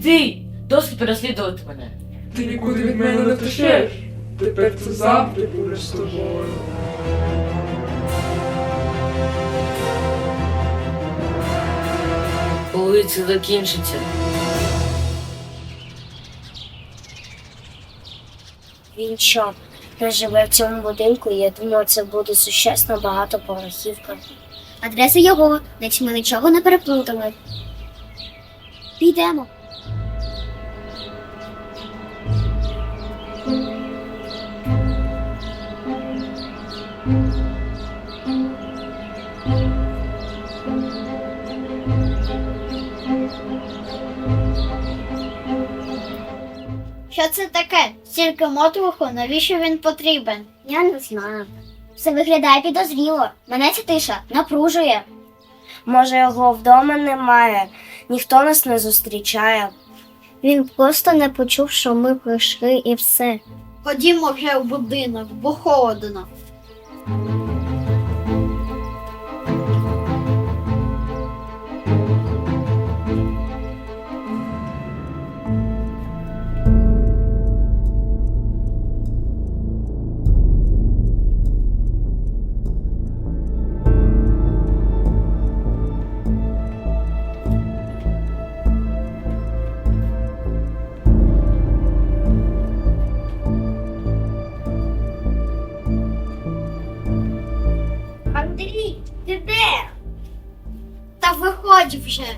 Стій! Досить переслідувати мене. Ти нікуди від мене не втечеш. Тепер це завжди буде з тобою. Коли це закінчиться? Він що, не живе в цьому будинку, і я думала, це буде сучасна багатоповерхівка. Адреса його, наче ми нічого не переплутали. Підемо. Що це таке? Стільки мотлуху, навіщо він потрібен? Я не знаю. Все виглядає підозріло. Мене ця тиша напружує. Може, його вдома немає, ніхто нас не зустрічає. Він просто не почув, що ми прийшли і все. Ходімо вже в будинок, бо холодно. Та виходь вже.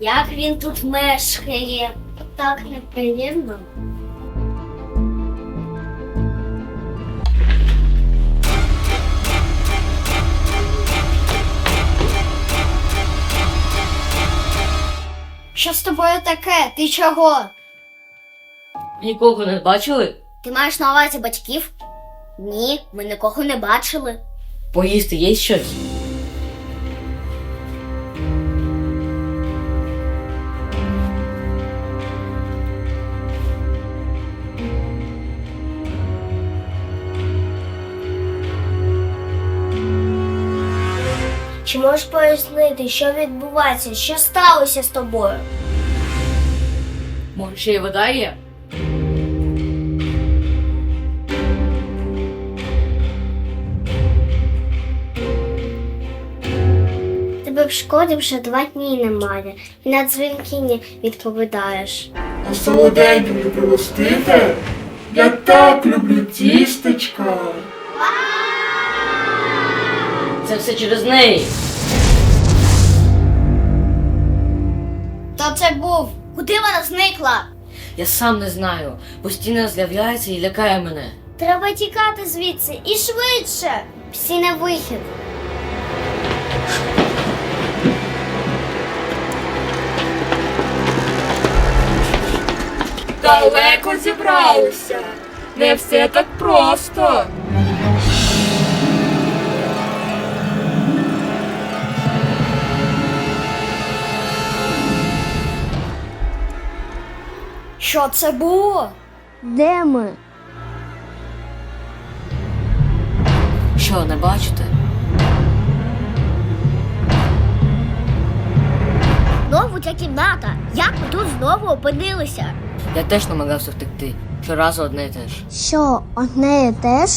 Як він тут мешкає? Так неприємно. Що з тобою таке? Ти чого? Нікого не бачили? Ти маєш на увазі батьків? Ні, ми нікого не бачили. Поїсти є щось? Чи можеш пояснити, що відбувається, що сталося з тобою? Може, ще й вода є? В школі вже два дні немає, і на дзвінки не відповідаєш. А солоденько мені пригостите? Я так люблю тістечка. Це все через неї. Хто це був? Куди вона зникла? Я сам не знаю. Постійно з'являється і лякає мене. Треба тікати звідси і швидше. Всі на вихід. Далеко зібралися. Не все так просто. Що це було? Де ми? Що, не бачите? Знову ця кімната. Як ми тут знову опинилися? Я теж намагався втекти. Щоразу одне і те ж. Що, одне і те ж?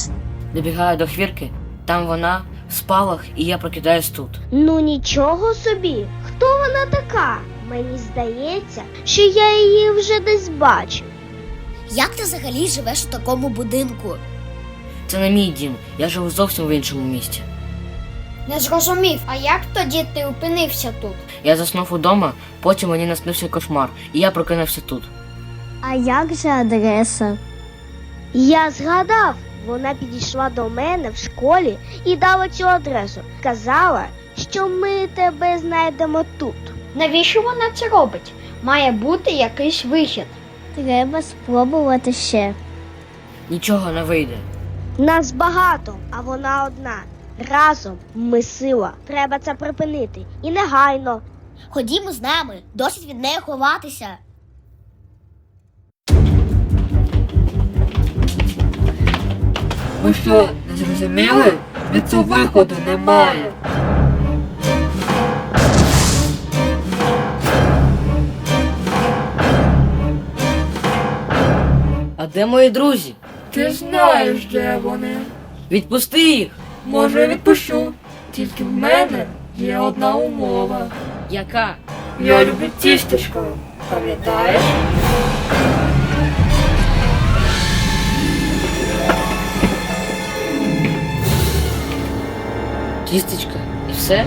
Добігаю до хвірки, там вона в спалах, і я прокидаюсь тут. Ну нічого собі. Хто вона така? Мені здається, що я її вже десь бачив. Як ти взагалі живеш у такому будинку? Це не мій дім, я живу зовсім в іншому місті. Не зрозумів, а як тоді ти опинився тут? Я заснув удома, потім мені наснився кошмар, і я прокинувся тут. А як же адреса? Я згадав, вона підійшла до мене в школі і дала цю адресу. Казала, що ми тебе знайдемо тут. Навіщо вона це робить? Має бути якийсь вихід. Треба спробувати ще. Нічого не вийде. Нас багато, а вона одна. Разом ми сила. Треба це припинити. І негайно. Ходімо з нами, досить від неї ховатися. Тому що, не зрозуміли, від цього виходу немає. А де мої друзі? Ти знаєш, де вони. Відпусти їх. Може, відпущу. Тільки в мене є одна умова. Яка? Я люблю тістечко, пам'ятаєш? Тістечка. І все?